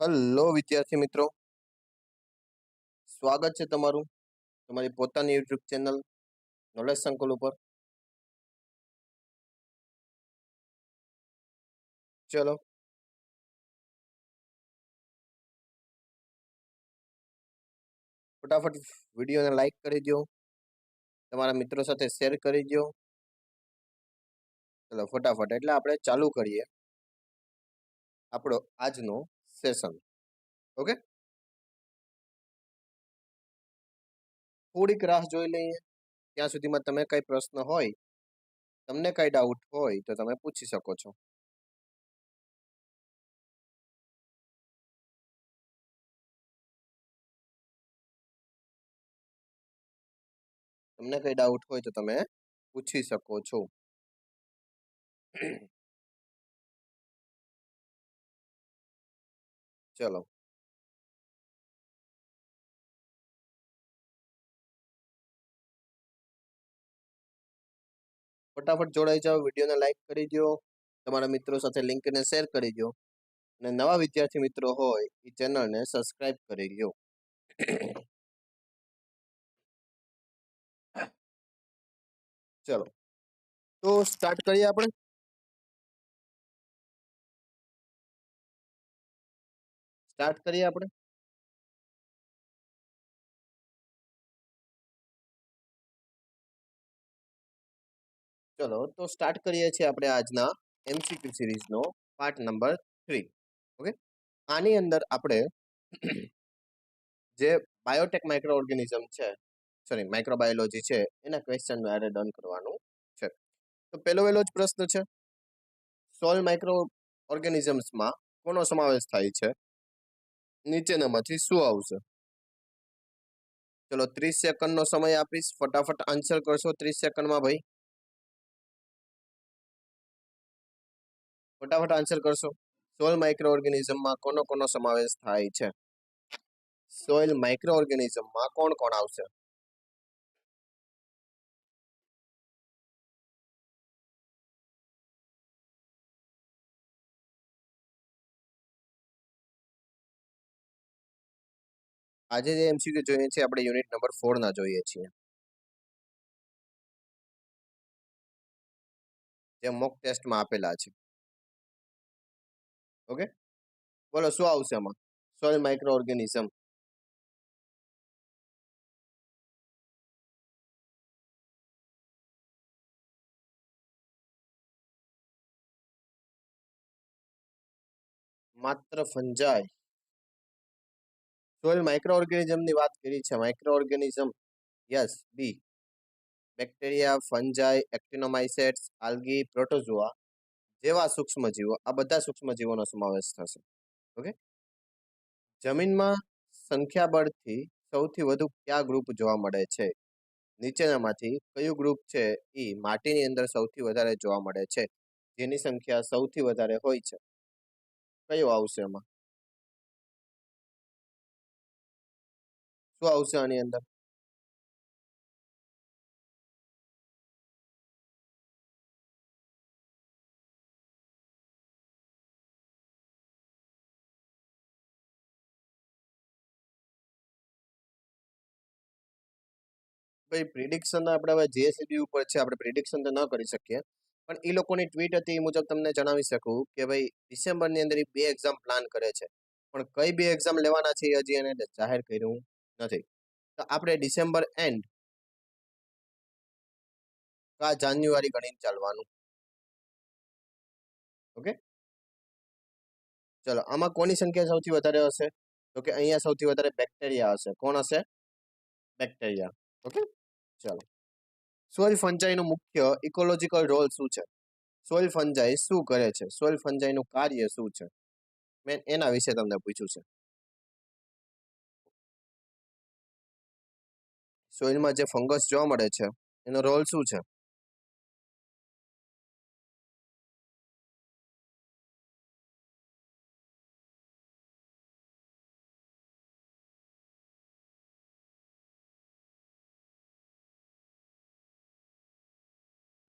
Hello વિદ્યાર્થી મિત્રો. સ્વાગત છે તમારું તમારી પોતાની યુટ્યુબ ચેનલ નોલેજ સંકુલ ઉપર. ચલો. ફટાફટ વિડીયોને લાઈક કરી દો તમારા મિત્રો સાથે શેર કરી દો ચલો, ફટાફટ. એટલે આપણે ચાલુ કરીએ. આપણો આજનો સેશન ઓકે થોડીક રાહ જોઈ લઈએ ત્યાં સુધીમાં તમે કઈ પ્રશ્ન હોય તમને કઈ ડાઉટ હોય તો તમે પૂછી શકો છો તમને કઈ ડાઉટ હોય તો તમે પૂછી શકો છો ચલો ફટાફટ જોડાઈ જાઓ, વિડીયોને લાઈક કરી દો તમારા મિત્રો સાથે લિંકને શેર કરી દો અને નવા વિદ્યાર્થી મિત્રો હોય એ ચેનલને સબસ્ક્રાઇબ કરી લો ચલો. તો સ્ટાર્ટ કરીએ આપણે? સ્ટાર્ટ કરીએ આપણે? ચલો, તો સ્ટાર્ટ કરીએ છીએ આપણે આજના એમસીક્યુ સિરીઝનો પાર્ટ નંબર થ્રી. ઓકે? આની અંદર આપણે જે બાયોટેક માઇક્રો ઓર્ગેનિઝમ છે સોરી માઇક્રોબાયોલોજી છે, એના ક્વેશ્ચન આરે ડન કરવાનું છે. તો પહેલો વહેલો જ પ્રશ્ન છે, સોલ માઇક્રો ઓર્ગેનિઝમ્સમાં કોનો સમાવેશ થાય છે? નીચેનામાંથી શું આવશે? ચલો, ત્રીસ સેકન્ડનો સમય આપીશ. ફટાફટ આન્સર કરશો ત્રીસ સેકન્ડમાં ભાઈ. ફટાફટ આન્સર કરશો. સોઇલ માઇક્રો ઓર્ગેનિઝમમાં કોનો કોનો સમાવેશ થાય છે? સોઇલ માઇક્રો ઓર્ગેનિઝમમાં કોણ કોણ આવશે? આજે જે એમસીક્યુ જોઈએ છે, આપણે યુનિટ નંબર ફોર ના જોઈએ છીએ. જે મોક ટેસ્ટમાં આપેલા છે. ઓકે બોલો, શું આવશે આમાં? સોઇલ માઇક્રો ઓર્ગેનિઝમ માત્ર ફંજાય સોઇલ માઇક્રો ઓર્ગેનિઝમની વાત કરી છે. માઇક્રો ઓર્ગેનિઝમ યસ બી bacteria fungi actinomycetes algae protozoa જેવા સૂક્ષ્મજીવો, આ બધા સૂક્ષ્મજીવોનો સમાવેશ થશે. ઓકે જમીનમાં સંખ્યાબળથી સૌથી વધુ કયા ગ્રુપ જોવા મળે છે? નીચેનામાંથી કયું ગ્રુપ છે? એ માટીની અંદર સૌથી વધારે જોવા મળે છે. જેની સંખ્યા સૌથી વધારે હોય છે. કયો આવશે એમાં? શું આવશે આની અંદર? ભાઈ પ્રિડિક્શન આપણે હવે જીએસસીબી ઉપર છે, આપણે પ્રિડિક્શન તો ન કરી શકીએ. પણ એ લોકોની ટ્વીટ હતી એ મુજબ તમને જણાવી શકું કે ભાઈ, ડિસેમ્બરની અંદર એ બે એક્ઝામ પ્લાન કરે છે. પણ કઈ બે એક્ઝામ લેવાના છે હજી એને જાહેર કર્યું? નથી. તો આપણે ડિસેમ્બર એન્ડ કા જાન્યુઆરી ગણીને ચાલવાનું. ઓકે? ચલો, આમાં કોની સંખ્યા સૌથી વધારે હશે? તો કે અહીંયા સૌથી વધારે બેક્ટેરિયા હશે. કોણ હશે? બેક્ટેરિયા. ઓકે? ચાલો. સોઇલ ફંજાઈનો મુખ્ય ઇકોલોજીકલ રોલ શું છે? સોઇલ ફંજાઈ શું કરે છે? સોઇલ ફંજાઈનું કાર્ય શું છે? મેં એના વિશે તમને પૂછ્યું છે. સોઇલમાં જે ફંગસ જોવા મળે છે, એનો રોલ શું છે?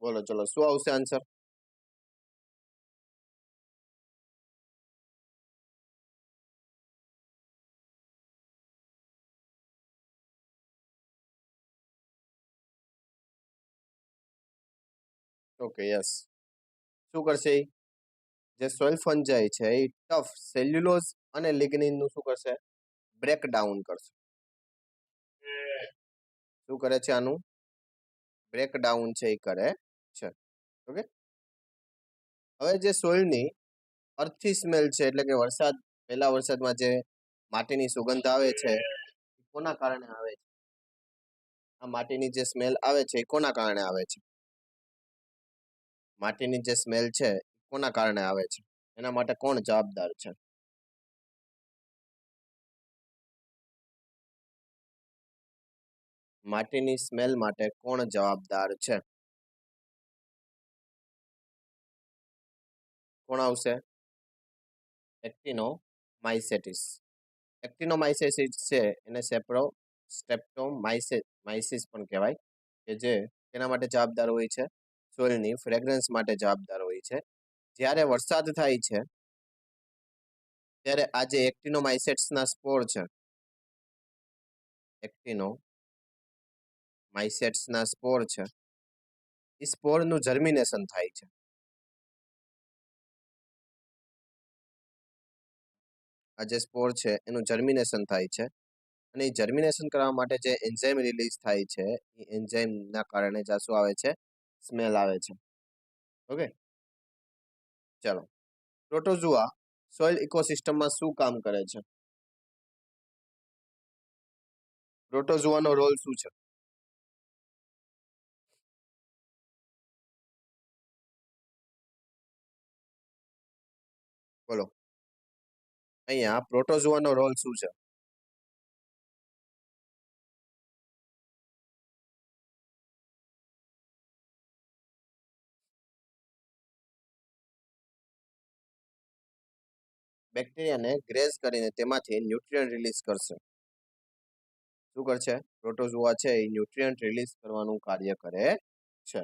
બોલો, ચલો, શું આવશે આન્સર ઓકે યસ શું કરશે? જે સોઇલ ફંજાઈ છે એ ટફ સેલ્યુલોઝ અને લિગ્નિનનું શું કરશે? બ્રેકડાઉન કરશે. શું કરે છે આનું? બ્રેકડાઉન છે એ કરે છે. ઓકે હવે જે સોઇલની અર્થી સ્મેલ છે, એટલે કે વરસાદ, પહેલા વરસાદમાં જે માટીની સુગંધ આવે છે કોના કારણે આવે છે? આ માટીની જે સ્મેલ આવે છે, એ કોના કારણે આવે છે? માટીની જે સ્મેલ છે કોના કારણે આવે છે? એના માટે કોણ જવાબદાર છે? માટીની સ્મેલ માટે કોણ જવાબદાર છે? કોણ આવશે? એક્ટિનો માઇસેટિસ. એક્ટિનોમાઇસેસિસ છે, એને સેપ્રો માઇસિસ પણ કહેવાય, કે જે તેના માટે જવાબદાર હોય છે. સોઇલની ફ્રેગ્રન્સ માટે જવાબદાર હોય છે. જ્યારે વરસાદ થાય છે, ત્યારે આ જે એક્ટિનોમાઇસેટ્સના સ્પોર છે. એક્ટિનો માઇસેટ્સના સ્પોર છે. એ સ્પોરનું જર્મિનેશન થાય છે. આ જે સ્પોર છે, એનું જર્મિનેશન થાય છે. અને એ જર્મિનેશન કરવા માટે જે એન્ઝાઇમ રિલીઝ થાય છે, એ એન્ઝાઇમના કારણે જાસુ આવે છે? સ્મેલ આવે છે. ઓકે? ચલો. પ્રોટોઝુઆ સોઇલ ઇકોસિસ્ટમમાં શું કામ કરે છે? પ્રોટોઝુઆનો રોલ શું છે? બોલો. અહીંયા પ્રોટોઝુઆનો રોલ શું છે? બેક્ટેરિયાને ગ્રેઝ કરીને તેમાંથી ન્યુટ્રિયન્ટ રિલીઝ કરશે. શું કરશે? પ્રોટોઝોઆ છે, એ ન્યુટ્રિયન્ટ રિલીઝ કરવાનું કાર્ય કરે છે.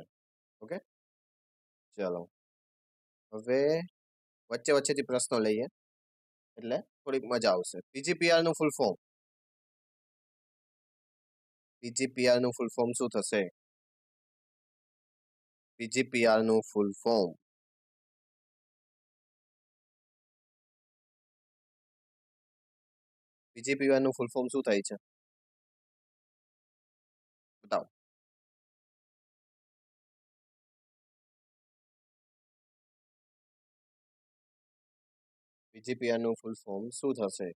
ઓકે? ચલો. હવે વચ્ચે વચ્ચેથી પ્રશ્નો લઈએ. એટલે થોડીક મજા આવશે. પીજીપીઆરનું ફૂલ ફોર્મ પીજીપીઆરનું ફૂલ ફોર્મ શું થશે? પીજીપીઆરનું ફૂલ ફોર્મ નું ફૂલ ફોર્મ શું થાય છે? બતાવો. નું ફૂલ ફોર્મ શું થશે?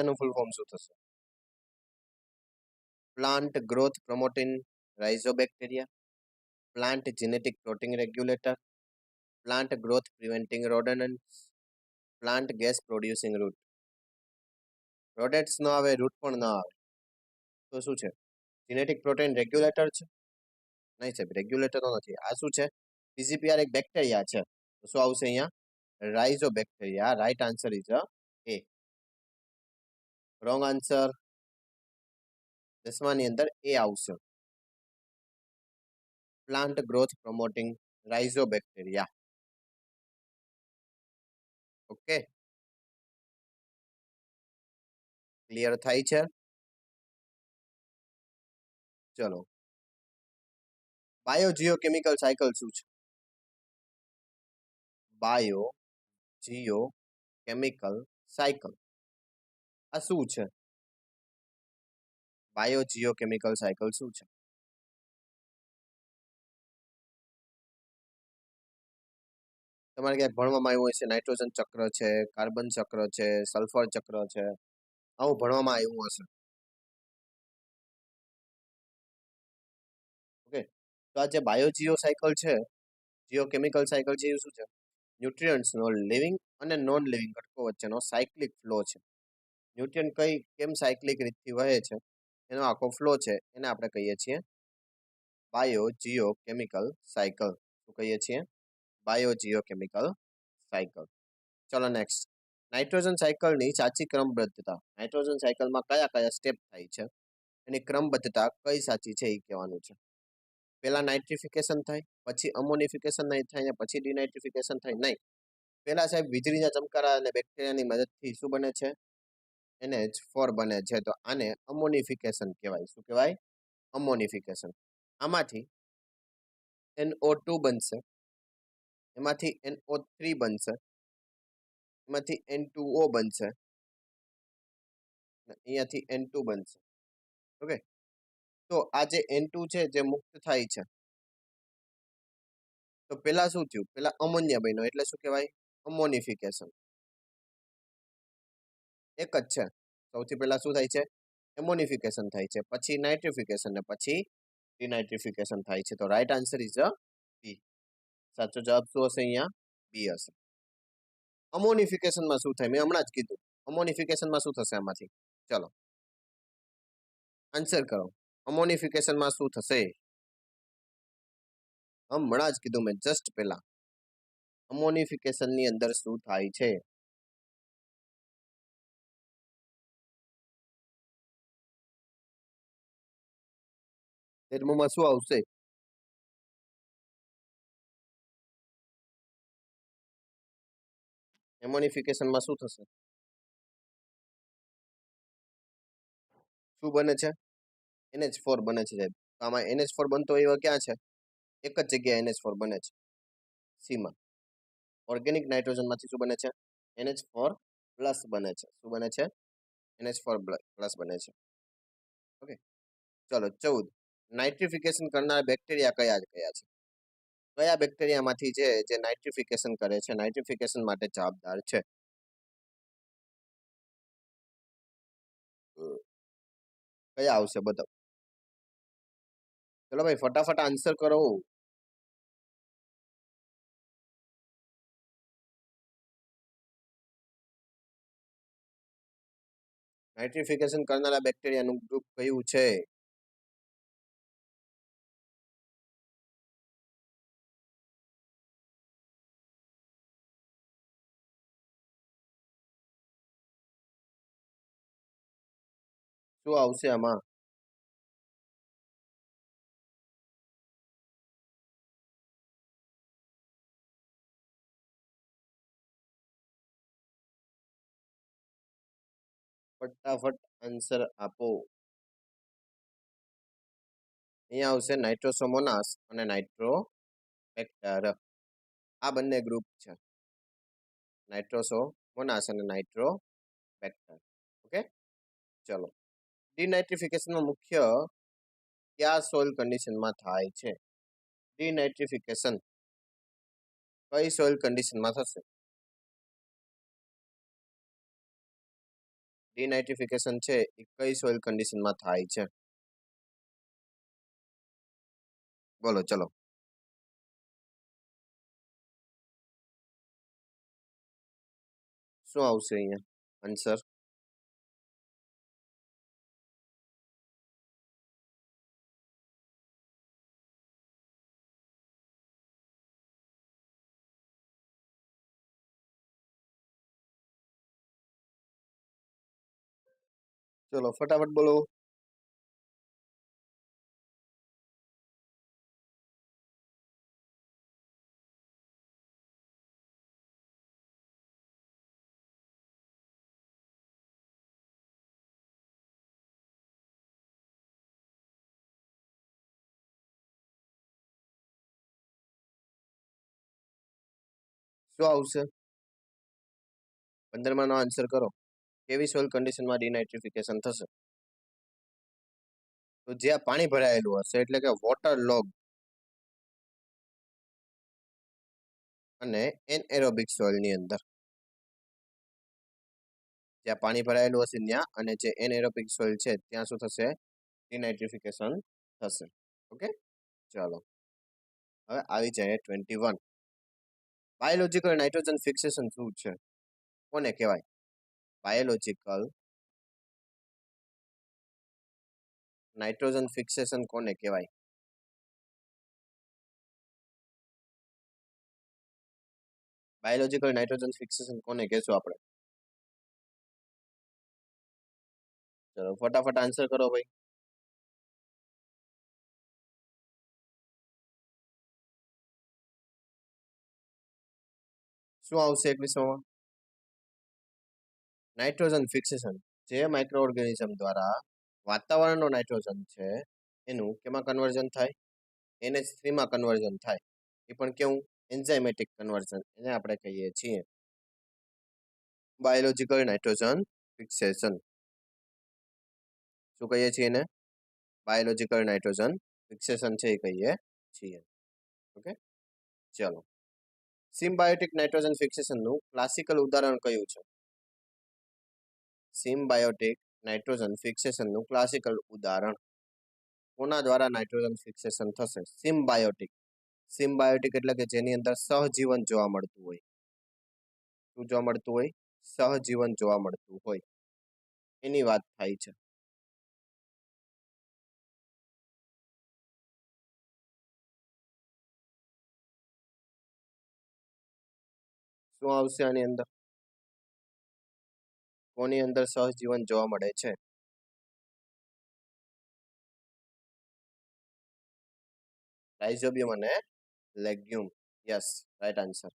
નું ફૂલ ફોર્મ શું થશે? Plant growth promoting rhizobacteria plant genetic protein regulator plant growth preventing rodents plant gas producing root rodents ન આવે રૂટ પણ ન આવે. તો શું છે? જીનેટિક પ્રોટીન રેગ્યુલેટર છે? નહીં સાહેબ રેગ્યુલેટર તો નથી. આ શું છે? પીજીપીઆર એક બેક્ટેરિયા છે. શું આવશે અહીંયા? Rhizobacteria right answer is uh A wrong answer દસમાની અંદર એ આવશે plant growth promoting rhizobacteria okay clear થાય છે ચલો બાયો જીઓ કેમિકલ સાયકલ શું છે બાયો જીઓ કેમિકલ સાયકલ આ શું છે બાયો જીઓ કેમિકલ સાયકલ શું છે? તમારે ક્યાંક ભણવામાં આવ્યું હશે, નાઇટ્રોજન ચક્ર છે, કાર્બન ચક્ર છે, સલ્ફર ચક્ર છે, આવું ભણવામાં આવ્યું હશે. ઓકે, તો આ જે બાયોજીઓ સાયકલ છે જીઓકેમિકલ સાયકલ છે, એ શું છે? ન્યુટ્રિયન્ટ્સનો લિવિંગ અને નોન લિવિંગ ઘટકો વચ્ચેનો સાયક્લિક ફ્લો છે. ન્યુટ્રિયન્ટ કઈ, કેમ સાયક્લિક રીતથી વહે છે? એનો આખો ફ્લો છે એને આપણે કહીએ છીએ બાયો જીઓ કેમિકલ સાયકલ શું કહીએ છીએ? બાયો જીઓ કેમિકલ સાયકલ ચલો નેક્સ્ટ નાઇટ્રોજન સાયકલની સાચી ક્રમબદ્ધતા. નાઇટ્રોજન સાયકલમાં કયા કયા સ્ટેપ થાય છે? એની ક્રમબદ્ધતા કઈ સાચી છે એ કહેવાનું છે. પહેલાં નાઇટ્રિફિકેશન થાય, પછી અમોનિફિકેશન નહીં થાય ને પછી ડિનાઇટ્રિફિકેશન થાય નહીં. પહેલાં સાહેબ વીજળીના ચમકારા અને બેક્ટેરિયાની મદદથી શું બને છે? NH ફોર બને છે. તો આને અમોનિફિકેશન કહેવાય. શું કહેવાય? અમોનિફિકેશન આમાંથી એનઓ ટુ બનશે. એમાંથી એનઓ થ્રી બનશે. એમાંથી એન ટુ ઓ બનશે. અહીંયાથી એન ટુ બનશે. ઓકે? તો આ જે એન ટુ છે જે મુક્ત થાય છે. તો પેલા શું થયું? પેલા અમોનિયા બન્યો. એટલે શું કહેવાય? અમોનિફિકેશન એક જ છે. સૌથી પહેલાં શું થાય છે? એમોનિફિકેશન થાય છે. પછી નાઇટ્રિફિકેશન ને પછી ડિનાઇટ્રિફિકેશન થાય છે. તો right answer is a B. સાચો જવાબ શું હશે અહીંયા? બી હશે. અમોનિફિકેશનમાં શું થાય? મેં હમણાં જ કીધું. અમોનિફિકેશનમાં શું થશે આમાંથી? ચલો. આન્સર કરો. અમોનિફિકેશનમાં શું થશે? હમણાં જ કીધું મેં, જસ્ટ પહેલા. અમોનિફિકેશનની અંદર શું થાય છે? તેરમુમાં શું આવશે. એમોનિફિકેશનમાં શું થશે? શું બને છે? એનએચ ફોર બને છે સાહેબ. આમાં એનએચ ફોર બનતો એવા ક્યાં છે? એક જ જગ્યાએ એનએચ ફોર બને છે. સીમાં ઓર્ગેનિક નાઇટ્રોજનમાંથી શું બને છે? એનએચ ફોર પ્લસ બને છે. શું બને છે? એનએચ ફોર પ્લસ બને છે. ઓકે ચલો, ચૌદ. નાઇટ્રિફિકેશન કરનાર બેક્ટેરિયા કયા કયા છે? કયા બેક્ટેરિયામાંથી છે જે નાઇટ્રિફિકેશન કરે છે? નાઇટ્રિફિકેશન માટે જવાબદાર છે? કયા આવશે બધો ચલો ભાઈ, ફટાફટ આન્સર કરો. નાઇટ્રિફિકેશન કરનારા બેક્ટેરિયાનું ગ્રુપ કયું છે? શું આવશે આમાં? ફટાફટ આન્સર આપો. અહીંયા આવશે નાઇટ્રોસોમોનાસ અને નાઇટ્રો બેક્ટર આ બંને ગ્રુપ છે. નાઇટ્રોસોમોનાસ અને નાઇટ્રો બેક્ટર ઓકે ચલો. ડિનાઇટ્રિફિકેશનનો મુખ્ય કયા સોઇલ કન્ડિશનમાં થાય છે? ડિનાઇટ્રિફિકેશન કઈ સોઇલ કન્ડિશનમાં થશે? ડિનાઇટ્રિફિકેશન છે એ કઈ સોઇલ કન્ડિશનમાં થાય છે? બોલો, ચલો. શું આવશે અહીંયા? આન્સર ચલો ફટાફટ બોલો. શું આવશે? પંદરમાનો આન્સર કરો. કેવી સોઇલ કન્ડિશનમાં ડિનાઇટ્રિફિકેશન થશે? તો જ્યાં પાણી ભરાયેલું હશે એટલે કે વોટર લોગ અને એનએરોબિક સોઇલની અંદર. જ્યાં પાણી ભરાયેલું હશે ત્યાં અને જે એનએરોબિક સોઇલ છે ત્યાં શું થશે? ડિનાઇટ્રિફિકેશન થશે. ઓકે ચાલો. હવે આવી જાય twenty one biological nitrogen fixation શું છે? કોને કહેવાય? બાયોલોજીકલ નાઇટ્રોજન ફિક્સેશન કોને કહેવાય? બાયોલોજીકલ નાઇટ્રોજન ફિક્સેશન કોને કહેશું આપણે? ચલો, ફટાફટ આન્સર કરો ભાઈ. શું આવશે એકવીસમાં? નાઇટ્રોજન ફિક્સેશન જે માઇક્રો ઓર્ગેનિઝમ દ્વારા વાતાવરણનો નાઇટ્રોજન છે, એનું કેમાં કન્વર્ઝન થાય? એનએચ થ્રીમાં કન્વર્ઝન થાય. એ પણ કેવું? એન્ઝાઇમેટિક કન્વર્ઝન એને આપણે કહીએ છીએ. બાયોલોજિકલ નાઇટ્રોજન ફિક્સેશન શું કહીએ છીએ એને? બાયોલોજિકલ નાઇટ્રોજન ફિક્સેશન છે એ કહીએ છીએ. ઓકે? ચલો. સિમ્બાયોટિક નાઇટ્રોજન ફિક્સેશનનું ક્લાસિકલ ઉદાહરણ કયું છે? સિમ્બાયોટિક નાઇટ્રોજન ફિક્સેશનનું ક્લાસિકલ ઉદાહરણ. કોના દ્વારા નાઇટ્રોજન ફિક્સેશન થશે? સિમ્બાયોટિક. સિમ્બાયોટિક એટલે કે જેની અંદર સહજીવન જોવા મળતું હોય. શું જોવા મળતું હોય? સહજીવન જોવા મળતું હોય. એની વાત થાય છે. શું આવશે આની અંદર? કોની અંદર સહજીવન જોવા મળે છે. રાઇઝોબિયમ અને legume yes right answer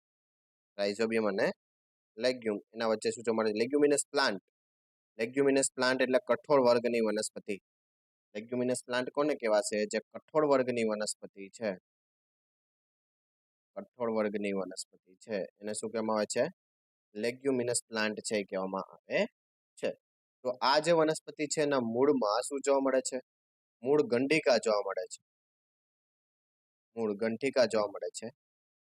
rhizobium અને લેગ્યુમ એના વચ્ચે શું જોવા મળે? લેગ્યુમિનસ પ્લાન્ટ લેગ્યુમિનસ પ્લાન્ટ એટલે કઠોળ વર્ગની વનસ્પતિ. લેગ્યુમિનસ પ્લાન્ટ કોને કહેવાશે? જે કઠોળ વર્ગની વનસ્પતિ છે. કઠોળ વર્ગની વનસ્પતિ છે. એને શું કહેવામાં આવે છે? લેગ્યુમિનસ પ્લાન્ટ છે કહેવામાં આવે, છે. તો આ જે વનસ્પતિ છે એના મૂળમાં શું જોવા મળે છે? મૂળ ગંડિકા જોવા મળે છે. મૂળ ગંઠિકા જોવા મળે છે.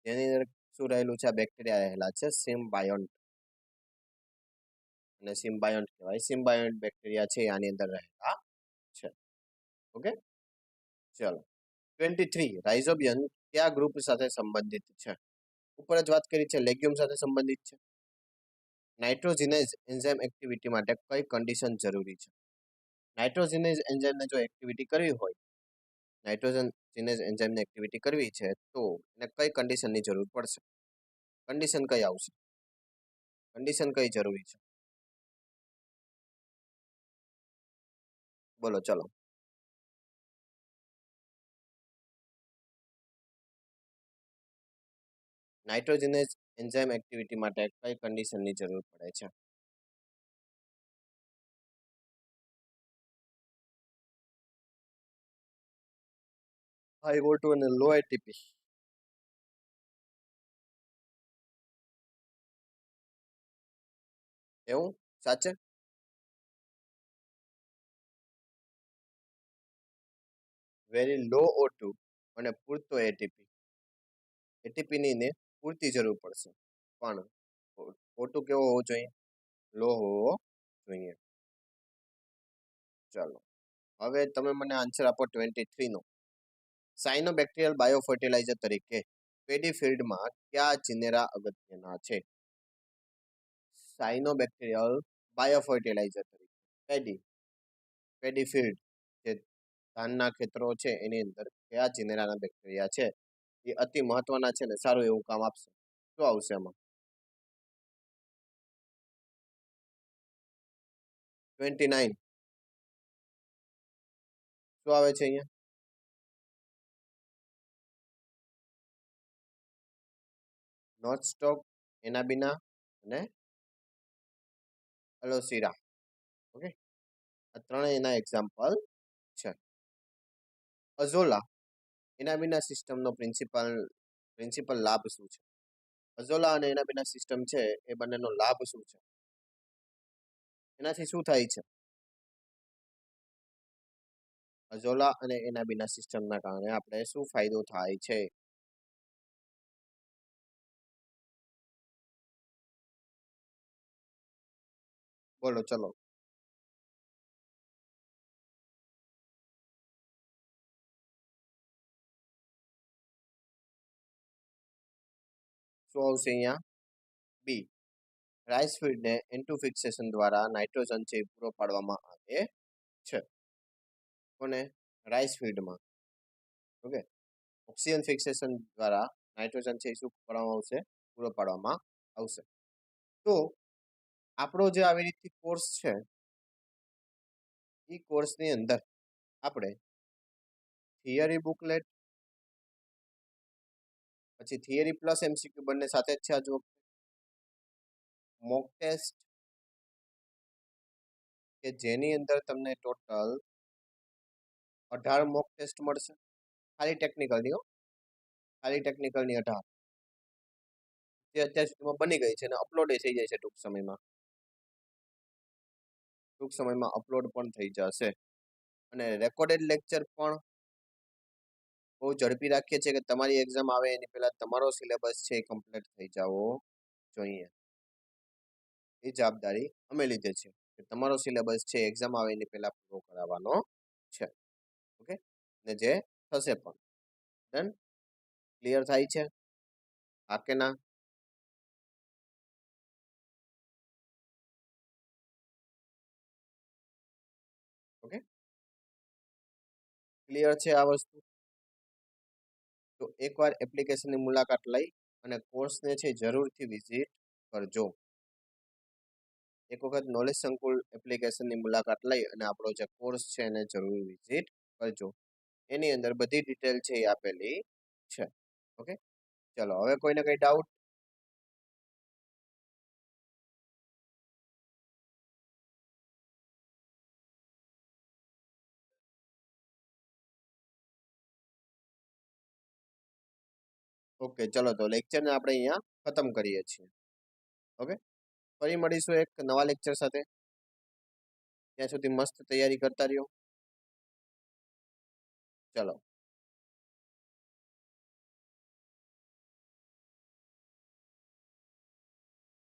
એની અંદર શું રહેલું છે? આ બેક્ટેરિયા રહેલા છે સિમ્બાયોન્ટ અને સિમ્બાયોન્ટ કહેવાય. સિમ્બાયોન્ટ બેક્ટેરિયા છે આની અંદર રહેલા છે. ઓકે? ચલો. Twenty three. રાઇઝોબિયન કયા ગ્રુપ સાથે સંબંધિત છે? ઉપર જ વાત કરી છે. લેગ્યુમ સાથે સંબંધિત છે. નાઇટ્રોજિનેઝ એન્ઝાઇમ એક્ટિવિટી માટે કઈ કન્ડિશન જરૂરી છે? નાઇટ્રોજિનેઝ એન્ઝાઇમને જો એક્ટિવિટી કરવી હોય, નાઇટ્રોજન જીનેઝ એન્ઝાઇમની એક્ટિવિટી કરવી છે, તો એને કઈ કન્ડિશનની જરૂર પડશે? કન્ડિશન કઈ આવશે? કન્ડિશન કઈ જરૂરી છે? બોલો, ચલો. નાઇટ્રોજિનેઝ એન્ઝાઇમ એક્ટિવિટી માટે કઈ કન્ડિશનની જરૂર પડે છે? હાઈ O2 અને લો એટીપી એવું? સાચે? વેરી લો ઓટુ અને પૂરતો એટીપી એટીપીની ને પૂરતી જરૂર પડશે. પણ ફોટો કેવો હોવો જોઈએ? લો હોવો જોઈએ. ચાલો. હવે તમે મને આન્સર આપો ટ્વેન્ટી થ્રીનો સાયનોબેક્ટેરિયલ બાયોફર્ટિલાઇઝર તરીકે પેડી ફિલ્ડમાં કયા જીનેરા અગત્યના છે? સાયનોબેક્ટેરિયલ બાયોફર્ટિલાઇઝર તરીકે. પેડી પેડી ફિલ્ડ જે ધાનના ખેતરો છે એની અંદર કયા જીનેરાના બેક્ટેરિયા છે? એ અતિ મહત્વના છે ને, સારું એવું કામ આપશે. શું આવશે એમાં? ટ્વેન્ટી નાઇન શું આવે છે અહીંયા? નોટ સ્ટોક એનાબિના અને અલોસીરા. ઓકે? આ ત્રણેય એના એક્ઝામ્પલ છે. અઝોલા એનાબિના સિસ્ટમનો પ્રિન્સિપલ પ્રિન્સિપલ લાભ શું છે? અઝોલા અને એનાબિના સિસ્ટમ છે, એ બંનેનો લાભ શું છે? એનાથી શું થાય છે? અઝોલા અને એનાબિના સિસ્ટમના કારણે આપણે શું ફાયદો થાય છે? બોલો, ચલો. શું આવશે અહીંયા બી રાઇસ ફીડને એન્ટુ ફિક્સેશન દ્વારા નાઇટ્રોજન છે પૂરો પાડવામાં આવે છે કોને રાઇસ ફીડમાં ઓકે ઓક્સિજન ફિક્સેશન દ્વારા નાઇટ્રોજન છે એ શું પાડવામાં આવશે પૂરો પાડવામાં આવશે તો આપણો જે આવી રીતથી કોર્સ છે એ કોર્સની અંદર આપણે થિયરી બુકલેટ પછી થિયરી પ્લસ એમસીક્યુ બંને સાથે જ છે વખતે. મોક ટેસ્ટ કે જેની અંદર તમને ટોટલ અઢાર મોક ટેસ્ટ મળશે. ખાલી ટેકનિકલની ખાલી ટેકનિકલની અઢાર. જે અત્યાર સુધીમાં બની ગઈ છે અને અપલોડ થઈ જાય છે ટૂંક સમયમાં. ટૂંક સમયમાં અપલોડ પણ થઈ જશે. અને રેકોર્ડેડ લેક્ચર પણ બહુ ઝડપી રાખીએ છીએ કે તમારી એક્ઝામ આવે એની પહેલાં તમારો સિલેબસ છે એ કમ્પ્લીટ થઈ જવો જોઈએ એ જવાબદારી અમે લીધે છે કે તમારો સિલેબસ છે એક્ઝામ આવે એની પહેલાં પૂરો કરાવવાનો છે. ઓકે? ને જે થશે પણ. ડન ક્લિયર થાય છે? હા કે ના? ઓકે? ક્લિયર છે આ વસ્તુ? તો એકવાર એપ્લિકેશનની મુલાકાત લઈ અને કોર્સને છે જરૂરથી વિઝિટ કરજો. એક વખત નોલેજ સંકુલ એપ્લિકેશનની મુલાકાત લઈ અને આપણો જે કોર્સ છે એને જરૂર વિઝિટ કરજો. એની અંદર બધી ડિટેલ છે એ આપેલી છે. ઓકે ચલો, હવે કોઈને કંઈ ડાઉટ ઓકે, ચલો તો લેક્ચરને આપણે અહીંયા ખતમ કરીએ છીએ. ઓકે? ફરી મળીશું એક નવા લેક્ચર સાથે. ત્યાં સુધી મસ્ત તૈયારી કરતા રહ્યો. ચલો.